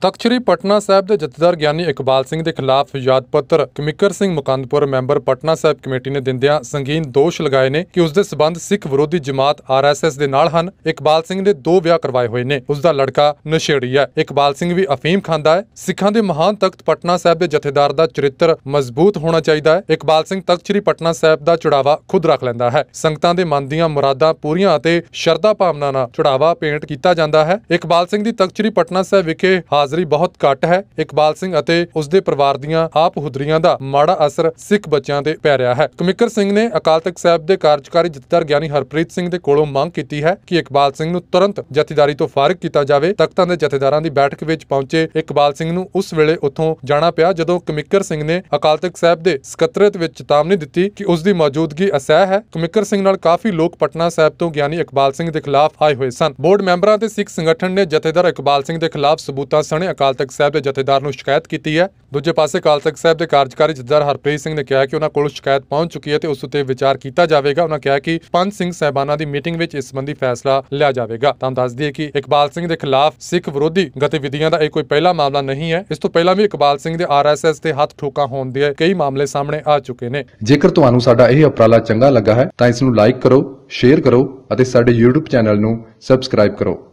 ਤਖ਼ਤ ਸ੍ਰੀ ਪਟਨਾ ਸਾਹਿਬ ਦੇ ਜਥੇਦਾਰ ਗਿਆਨੀ ਇਕਬਾਲ ਸਿੰਘ ਦੇ ਖਿਲਾਫ ਯਾਦ ਪੱਤਰ ਕਮਿਕਰ ਸਿੰਘ ਮੁਕੰਦਪੁਰ ਮੈਂਬਰ ਪਟਨਾ ਸਾਹਿਬ ਕਮੇਟੀ ਨੇ ਦਿੰਦਿਆਂ ਸੰਗੀਨ ਦੋਸ਼ ਲਗਾਏ ਨੇ ਕਿ ਉਸ ਦੇ ਸਬੰਧ ਸਿੱਖ ਵਿਰੋਧੀ ਜਮਾਤ ਆਰਐਸਐਸ ਦੇ ਨਾਲ ਹਨ। ਇਕਬਾਲ ਸਿੰਘ ਨੇ ਦੋ ਵਿਆਹ ਕਰਵਾਏ ਹੋਏ ਨੇ। ਉਸ ਦਾ ਲੜਕਾ ਨਸ਼ੇੜੀ ਹੈ। ਇਕਬਾਲ ਸਿੰਘ ਵੀ ਅਫੀਮ ਖਾਂਦਾ ਹੈ। ਸਿੱਖਾਂ ਦੇ ਮਹਾਨ ਤਖਤ ਪਟਨਾ ਸਾਹਿਬ ਦੇ ਜਥੇਦਾਰ ਦਾ ਚਰਿੱਤਰ ਮਜ਼ਬੂਤ ਹੋਣਾ ਚਾਹੀਦਾ ਹੈ। ਇਕਬਾਲ ਸਿੰਘ ਤਖਤ ਸ੍ਰੀ ਪਟਨਾ ਸਾਹਿਬ ਦਾ ਚੜਾਵਾ ਖੁਦ ਰੱਖ ਲੈਂਦਾ ਹੈ। ਸੰਗਤਾਂ ਦੇ ਮਨ ਦੀਆਂ ਮੁਰਾਦਾਂ ਪੂਰੀਆਂ ਅਤੇ ਸ਼ਰਧਾ ਭਾਵਨਾ ਨਾਲ ਚੜਾਵਾ ਪੇਂਟ ਕੀਤਾ ਜਾਂਦਾ ਹੈ। ਇਕਬਾਲ ਸਿੰਘ ਦੀ ਤਖਤ ਸ੍ਰੀ ਪਟਨਾ ਸਾਹਿਬ ਵਿਖੇ ਹਾਜ਼ਰੀ ਬਹੁਤ ਘੱਟ ਹੈ। ਇਕਬਾਲ ਸਿੰਘ ਅਤੇ ਉਸ ਦੇ ਪਰਿਵਾਰ ਦੀਆਂ ਆਪ ਹੁਦਰੀਆਂ ਦਾ ਮਾੜਾ ਅਸਰ ਸਿੱਖ ਬੱਚਿਆਂ ਤੇ ਪੈ ਰਿਹਾ ਹੈ। ਕਮਿਕਰ ਸਿੰਘ ਨੇ ਅਕਾਲ ਤਖਤ ਸਾਹਿਬ ਦੇ ਕਾਰਜਕਾਰੀ ਜਥੇਦਾਰ ਗਿਆਨੀ ਹਰਪ੍ਰੀਤ ਸਿੰਘ ਦੇ ਕੋਲੋਂ ਮੰਗ ਕੀਤੀ ਹੈ ਕਿ ਇਕਬਾਲ ਸਿੰਘ ਨੂੰ ਤੁਰੰਤ ਜਥੇਦਾਰੀ ਤੋਂ ਫਾਰਿਗ ਕੀਤਾ ਜਾਵੇ। ਤਖਤਾਂ ਦੇ ਜਥੇਦਾਰਾਂ ਦੀ ਬੈਠਕ ਵਿੱਚ ਪਹੁੰਚੇ ਇਕਬਾਲ ਸਿੰਘ ਨੂੰ ਉਸ ਵੇਲੇ ਉੱਥੋਂ ਜਾਣਾ ਪਿਆ, ਜਦੋਂ ਕਮਿਕਰ ਸਿੰਘ ਨੇ ਅਕਾਲ ਤਖਤ ਸਾਹਿਬ ਦੇ ਸਕੱਤਰੇਤ ਵਿੱਚ ਚੇਤਾਵਨੀ ਦਿੱਤੀ ਕਿ ਉਸ ਦੀ ਮੌਜੂਦਗੀ ਅਸਹਿ ਹੈ। ਕਮਿਕਰ ਸਿੰਘ ਨਾਲ ਕਾਫੀ ਲੋਕ ਪਟਨਾ ਸਾਹਿਬ ਤੋਂ ਗਿਆਨੀ ਇਕਬਾਲ ਸਿੰਘ ਦੇ ਖਿਲਾਫ ਆਏ ਹੋਏ ਸਨ। ਬੋਰਡ ਮੈਂਬਰਾਂ ਤੇ ਸਿੱਖ ਸੰਗਠਨ ਨੇ ਜਥੇਦਾਰ ਇਕਬਾਲ ਸਿੰਘ ਦੇ ਖਿਲਾਫ ਸਬੂਤਾਂ ਸਣੇ ਅਕਾਲ ਤਖਤ ਸਾਹਿਬ ਦੇ ਜਥੇਦਾਰ ਨੂੰ ਸ਼ਿਕਾਇਤ ਕੀਤੀ ਹੈ। ਦੂਜੇ ਪਾਸੇ ਅਕਾਲ ਤਖਤ ਸਾਹਿਬ ਦੇ ਕਾਰਜਕਾਰੀ ਜਥੇਦਾਰ ਹਰਪ੍ਰੀਤ ਸਿੰਘ ਨੇ ਕਿਹਾ ਕਿ ਉਹਨਾਂ ਕੋਲ ਸ਼ਿਕਾਇਤ ਪਹੁੰਚ ਚੁੱਕੀ ਹੈ ਤੇ ਉਸ ਉੱਤੇ ਵਿਚਾਰ ਕੀਤਾ ਜਾਵੇਗਾ। ਉਹਨਾਂ ਕਿਹਾ ਕਿ ਪੰਜ ਸਿੰਘ ਸਹਿਬਾਨਾਂ ਦੀ ਮੀਟਿੰਗ ਵਿੱਚ ਇਸ ਸੰਬੰਧੀ ਫੈਸਲਾ ਲਿਆ ਜਾਵੇਗਾ। ਤਾਂ ਦੱਸ ਦਈਏ ਕਿ ਇਕਬਾਲ ਸਿੰਘ ਦੇ ਖਿਲਾਫ ਸਿੱਖ ਵਿਰੋਧੀ ਗਤੀਵਿਧੀਆਂ ਦਾ ਇਹ ਕੋਈ ਪਹਿਲਾ ਮਾਮਲਾ ਨਹੀਂ ਹੈ। ਇਸ ਤੋਂ ਪਹਿਲਾਂ ਵੀ ਇਕਬਾਲ ਸਿੰਘ ਦੇ ਆਰਐਸਐਸ ਤੇ ਹੱਥ ਠੋਕਾ ਹੋਣ ਦੇ ਕਈ ਮਾਮਲੇ ਸਾਹਮਣੇ ਆ ਚੁੱਕੇ ਨੇ। ਜੇਕਰ ਤੁਹਾਨੂੰ ਸਾਡਾ ਇਹ ਉਪਰਾਲਾ ਚੰਗਾ ਲੱਗਾ ਹੈ ਤਾਂ ਇਸ ਨੂੰ ਲਾਈਕ ਕਰੋ, ਸ਼ੇਅਰ ਕਰੋ ਅਤੇ ਸਾਡੇ YouTube ਚੈਨਲ ਨੂੰ ਸਬਸਕ੍ਰਾਈਬ ਕਰੋ।